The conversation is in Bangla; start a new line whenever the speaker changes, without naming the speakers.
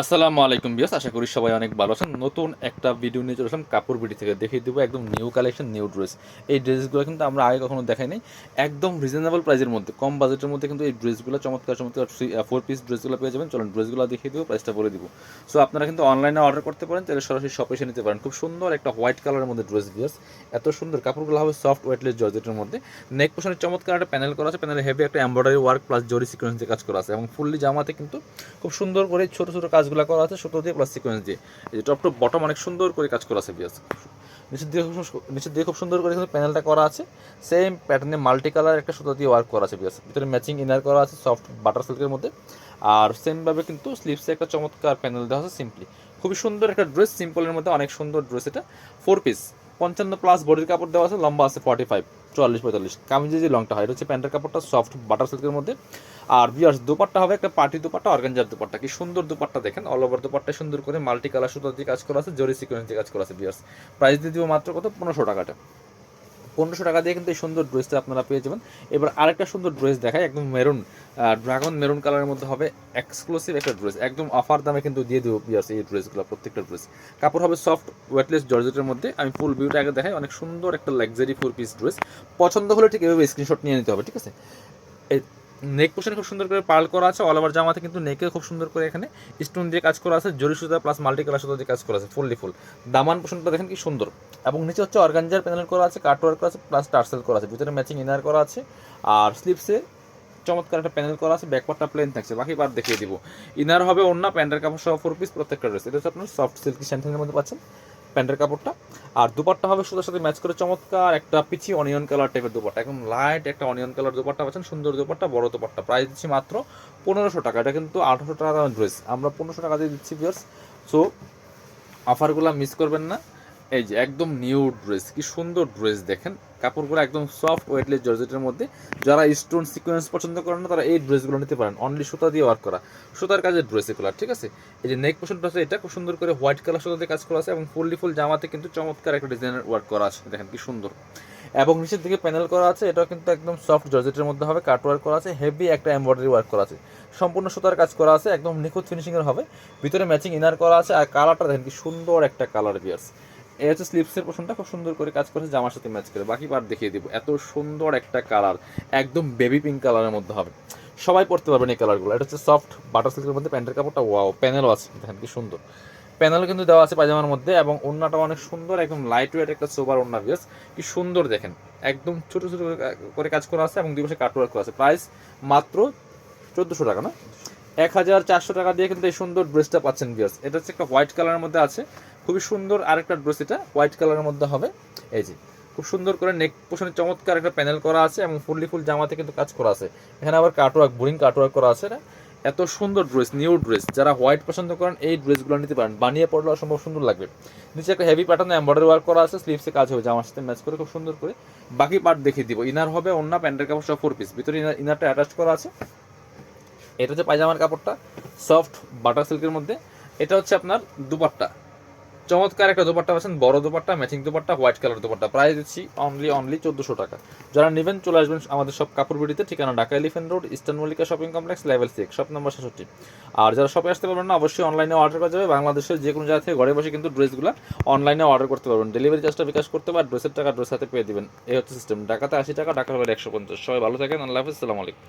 আসসালামু আলাইকুম বিয়াস আশা করি সবাই অনেক ভালো আছেন। নতুন একটা ভিডিও নিয়ে চলে আসলাম কাপড় বিডি থেকে। দেখিয়ে দেবো একদম নিউ কালেকশন নিউ ড্রেস এই ড্রেসগুলো কিন্তু আমরা আগে কখনো দেখাইনি একদম রিজনেবল প্রাইসের মধ্যে, কম বাজেটের মধ্যে কিন্তু এই ড্রেসগুলো চমৎকার চমৎকার ফোর পিস ড্রেসগুলো পেয়ে যাবেন। চলুন ড্রেসগুলো দেখিয়ে দেবো প্রাইসটা বলে দিব। সো আপনারা কিন্তু অনলাইনে অর্ডার করতে পারেন তাহলে সরাসরি শপে এসে নিতে পারেন। খুব সুন্দর একটা হোয়াইট কালারের মধ্যে ড্রেস বিয়াস এত সুন্দর, কাপড়গুলো হবে সফট ওয়েটলেস জর্জেটের মধ্যে। নেক পোশনের চমৎকার একটা প্যানেল করা আছে প্যানেলে হেভি একটা embroidery work plus zari sequence কাজ করা আছে। এবং ফুললি জামাতে কিন্তু খুব সুন্দর করে ছোট ছোট কাজগুলো করা আছে, ছোট দিয়ে প্লাস সিকোয়েন্স দিয়ে। এই যে টপ টপ বটম অনেক সুন্দর করে কাজ করা আছে বিয়াস নিচের দিয়ে খুব নিচের দিয়ে খুব সুন্দর করে কিন্তু প্যানেলটা করা আছে। সেম প্যাটার্নে মাল্টি কালার একটা সুতো দিয়ে ওয়ার্ক করা আছে বিয়াস ভিতরে ম্যাচিং ইনার করা আছে সফট বাটার সিল্কের মধ্যে। আর সেমভাবে কিন্তু স্লিভসে একটা চমৎকার প্যানেল দেওয়া আছে সিম্পলি খুবই সুন্দর একটা ড্রেস সিম্পলের মধ্যে অনেক সুন্দর ড্রেস এটা। ফোর পিস পঞ্চান্ন প্লাস বডির কাপড় দেওয়া আছে, লম্বা আছে ফর্টি ফাইভ চুয়াল্লিশ পঁয়তাল্লিশ কামিজে যে লংটা হয়, এটা হচ্ছে প্যান্টের কাপড়টা সফট বাটার সিল্কের মধ্যে। আর বিয়ার্স দুপাট্টা হবে একটা পার্টি দুপাট্টা অর্গানজার দুপাট্টা। কি সুন্দর দুপাট্টা দেখেন অল ওভার দুপাট্টা সুন্দর করে মাল্টি কালার সুতো দিয়ে কাজ করা আছে, জরি সিকোয়েন্স দিয়ে কাজ করা আছে বিয়ার্স প্রাইস দিয়ে দিব মাত্র কত? পনেরোশো টাকাটা। পনেরোশো টাকা দিয়ে কিন্তু এই সুন্দর ড্রেসটা আপনারা পেয়ে যাবেন। এবার আরেকটা সুন্দর ড্রেস দেখায় একদম মেরুন ড্রাগন মেরুন কালারের মধ্যে হবে এক্সক্লুসিভ একটা ড্রেস। একদম অফার দামে কিন্তু দিয়ে দেবো পিয়ার্স এই ড্রেসগুলো, প্রত্যেকটা ড্রেস। কাপড় হবে সফট ওয়েটলেস জর্জেটের মধ্যে। আমি ফুল ভিউটা আগে দেখাই, অনেক সুন্দর একটা লাক্সারি ফোর পিস ড্রেস পছন্দ হলে ঠিক এভাবে স্ক্রিনশট নিয়ে নিতে হবে, ঠিক আছে? নেক পোশনে খুব সুন্দর করে পার্ল করা আছে অল ওভার জামাতে কিন্তু নেকে খুব সুন্দর করে এখানে স্টোন দিয়ে কাজ করা আছে, জরি সুতা প্লাস মাল্টি কালার সুতা দিয়ে কাজ করা আছে ফুললি ফুল দামান পোশনটা দেখেন কি সুন্দর। এবং নিচে হচ্ছে অর্গানজার প্যানেল করা আছে কাটওয়ার্ক করা আছে প্লাস টার্সেল করা আছে, ভিতরে ম্যাচিং ইনার করা আছে, আর স্লিপসে চমৎকার একটা প্যানেল করা আছে ব্যাকপার্টটা প্লেন থাকছে, বাকি পার্ট দেখিয়ে দিব। ইনার হবে অন্য প্যান্টের কাপড় সহ ফোর পিস প্রত্যেকটা ড্রেস এটা হচ্ছে আপনার সফট সিল্কি স্যান্থেনের মধ্যে পাচ্ছেন? প্যান্টের কাপড়টা। আর দুপাট্টা হবে সুতার সাথে ম্যাচ করে চমৎকার একটা পিছি অনিয়ন কালার টাইপের দুপাট্টা। একদম লাইট একটা অনিয়ন কালার দুপাট্টা পাচ্ছেন, সুন্দর দুপাট্টা, বড় দুপাট্টা। প্রাইস দিচ্ছি মাত্র পনেরোশো টাকা। এটা কিন্তু আঠারোশো টাকা ড্রেস আমরা পনেরোশো টাকা দিয়ে দিচ্ছি ভিউয়ার্স সো অফারগুলো মিস করবেন না। এই যে একদম নিউ ড্রেস, কি সুন্দর ড্রেস দেখেন। কাপড়গুলো একদম সফট ওয়েটলেস জর্জেটের মধ্যে। যারা স্টোন সিকোয়েন্স পছন্দ করেন না, তারা এই ড্রেসগুলো নিতে পারেন। অনলি সুতা দিয়ে ওয়ার্ক করা। সুতার কাজের ড্রেস এগুলো, ঠিক আছে? এই যে নেক পোশনটা আছে এটা, খুব সুন্দর করে হোয়াইট কালার সুতা দিয়ে কাজ করা আছে এবং ফুললি ফুল জামাতে কিন্তু চমৎকার একটা ডিজাইনের ওয়ার্ক করা আছে। দেখেন কি সুন্দর। এবং নিচের দিকে প্যানেল করা আছে, এটাও কিন্তু একদম সফট জর্জেটের মধ্যে হবে কাট ওয়ার্ক করা আছে হেভি একটা এমব্রয়ডারি ওয়ার্ক করা আছে। সম্পূর্ণ সুতার কাজ করা আছে, একদম নিখুঁত ফিনিশিং এর হবে। ভিতরে ম্যাচিং ইনার করা আছে, আর কালারটা দেখেন কি সুন্দর একটা কালার বিয়ার্স এই হচ্ছে স্লিপসের পোশনটা খুব সুন্দর করে কাজ করেছে জামার সাথে ম্যাচ করে। বাকি পার্ট দেখিয়ে দিব। এত সুন্দর একটা কালার একদম বেবি পিঙ্ক কালারের মধ্যে হবে। সবাই পড়তে পারবেন এই কালারগুলো এটা হচ্ছে সফট বাটার সিল্কের মধ্যে প্যান্টের কাপড়টা ওয়াও প্যানেলও আছে। দেখেন কি সুন্দর। প্যানেল কিন্তু দেওয়া আছে পায়জামার মধ্যে এবং ওড়নাটা অনেক সুন্দর, একদম লাইট ওয়েট একটা সোবার ওড়না বিয়াস কি সুন্দর দেখেন। একদম ছোট ছোট করে কাজ করা আছে এবং দুই পাশে কাটওয়ার্ক করা আছে। প্রাইস মাত্র চোদ্দোশো টাকা, না? এক হাজার চারশো টাকা দিয়ে কিন্তু এই সুন্দর ড্রেসটা পাচ্ছেন বিয়ার্স এটা হচ্ছে একটা হোয়াইট কালারের মধ্যে আছে। খুবই সুন্দর আরেকটা ড্রেস এটা হোয়াইট কালারের মধ্যে হবে। এই যে, খুব সুন্দর করে নেক পোশনে চমৎকার একটা প্যানেল করা আছে এবং ফুললি ফুল জামাতে কিন্তু কাজ করা আছে। এখানে আবার কাটওয়ার্ক বোরিং কাটওয়ার্ক করা আছে। না এত সুন্দর ড্রেস নিউ ড্রেস। যারা হোয়াইট পছন্দ করেন, এই ড্রেসগুলো নিতে পারেন। বানিয়ে পড়লে অসম্ভব সুন্দর লাগবে। নিচে একটা হেভি প্যাটার্ন এম্বয়ডারি ওয়ার্ক করা আছে। স্লিভসে কাজ হবে, জামার সাথে ম্যাচ করে খুব সুন্দর করে। বাকি পার্ট দেখিয়ে দিব। ইনার হবে অন্য প্যান্টের কাপড় সব ফোর পিস ভিতরে ইনার ইনারটা অ্যাটাচ করা আছে। এটা হচ্ছে পায়জামার কাপড়টা সফট বাটার সিল্কের মধ্যে। এটা হচ্ছে আপনার দুপাট্টা। চমৎকার একটা দোপাট্টা পাচ্ছেন, বড় dupatta matching dupatta white colour dupatta. Price দিচ্ছি অনলি অনলি চোদ্দোশো টাকা। যারা নেবেন, চলে আসবেন আমাদের সব কাপড় বিড়িতে, ঠিকানা Dhaka Elephant Road, Eastern Mallika Shopping Complex level six shop number সাতষট্টি আর যারা শপে আসতে পারবেন না, অবশ্যই অনলাইনে অর্ডার করা যাবে। বাংলাদেশের যে কোনো জায়গা থেকে ঘরে বসে কিন্তু ড্রেসগুলো অনলাইনে অর্ডার করতে পারবেন। ডেলিভারি চার্জটা বিকাশ করতে পারেন ড্রেসের টাকা ড্রেস হাতে পেয়ে দিবেন। এই হচ্ছে সিস্টেম ঢাকাতে আশি টাকা ঢাকা হলে একশো পঞ্চাশ। সবাই ভালো থাকেন, আল্লাহ হাফিজ আলাইকুম।